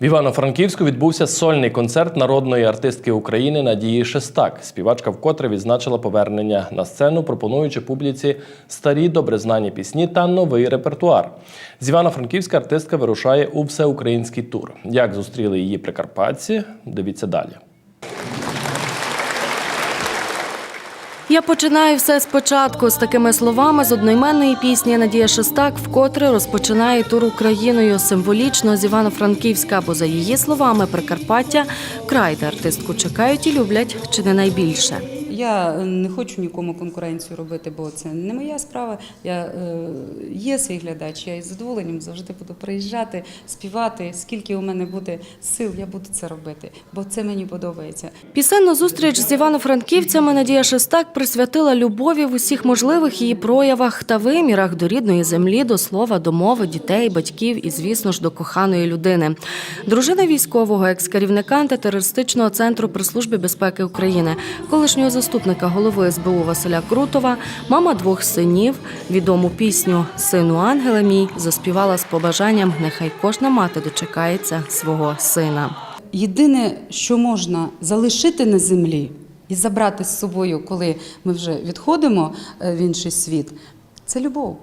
В Івано-Франківську відбувся сольний концерт народної артистки України Надії Шестак. Співачка вкотре відзначила повернення на сцену, пропонуючи публіці старі добрезнані пісні та новий репертуар. З Івано-Франківська артистка вирушає у всеукраїнський тур. Як зустріли її прикарпатці? Дивіться далі. Я починаю все спочатку з такими словами з одноіменної пісні Надія Шестак вкотре розпочинає тур Україною символічно з Івано-Франківська, бо за її словами Прикарпаття край, де артистку чекають і люблять чи не найбільше. Я е, не хочу нікому конкуренцію робити, бо це не моя справа. Я е, є свій глядач, я із задоволенням завжди буду приїжджати, співати. Скільки у мене буде сил, я буду це робити, бо це мені подобається. Пісенну зустріч з івано-франківцями Надія Шестак присвятила любові в усіх можливих її проявах та вимірах до рідної землі, до слова, до мови, дітей, батьків і, звісно ж, до коханої людини. Дружина військового, екс-керівника антитерористичного центру при службі безпеки України, колишнього заступника голови СБУ Василя Крутова, мама двох синів, відому пісню Сину ангела мій заспівала з побажанням Нехай кожна мати дочекається свого сина. Єдине, що можна залишити на землі і забрати з собою, коли ми вже відходимо е, в інший світ, це любов.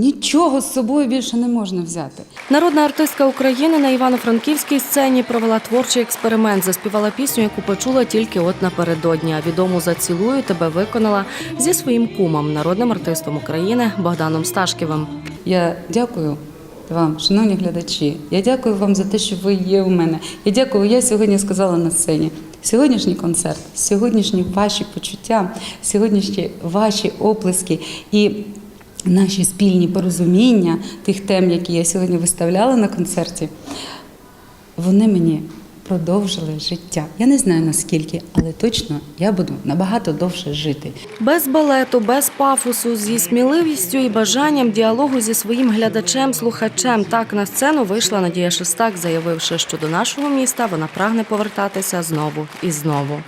Нічого з собою більше не можна взяти. Народна артистка України на Івано-Франківській сцені провела творчий експеримент. Заспівала пісню, яку почула тільки от напередодні. А відому зацілую тебе виконала зі своїм кумом, народним артистом України Богданом Сташківим. Я дякую вам, шановні глядачі. Я дякую вам за те, що ви є у мене. Я дякую. Я сьогодні сказала на сцені. Сьогоднішній концерт, сьогоднішні ваші почуття, сьогоднішні ваші оплески і наші спільні порозуміння тих тем, які я сьогодні виставляла на концерті, вони мені продовжили життя. Я не знаю наскільки, але точно я буду набагато довше жити. Без балету, без пафосу, зі сміливістю і бажанням діалогу зі своїм глядачем, слухачем. Так на сцену вийшла Надія Шестак, заявивши, що до нашого міста вона прагне повертатися знову і знову.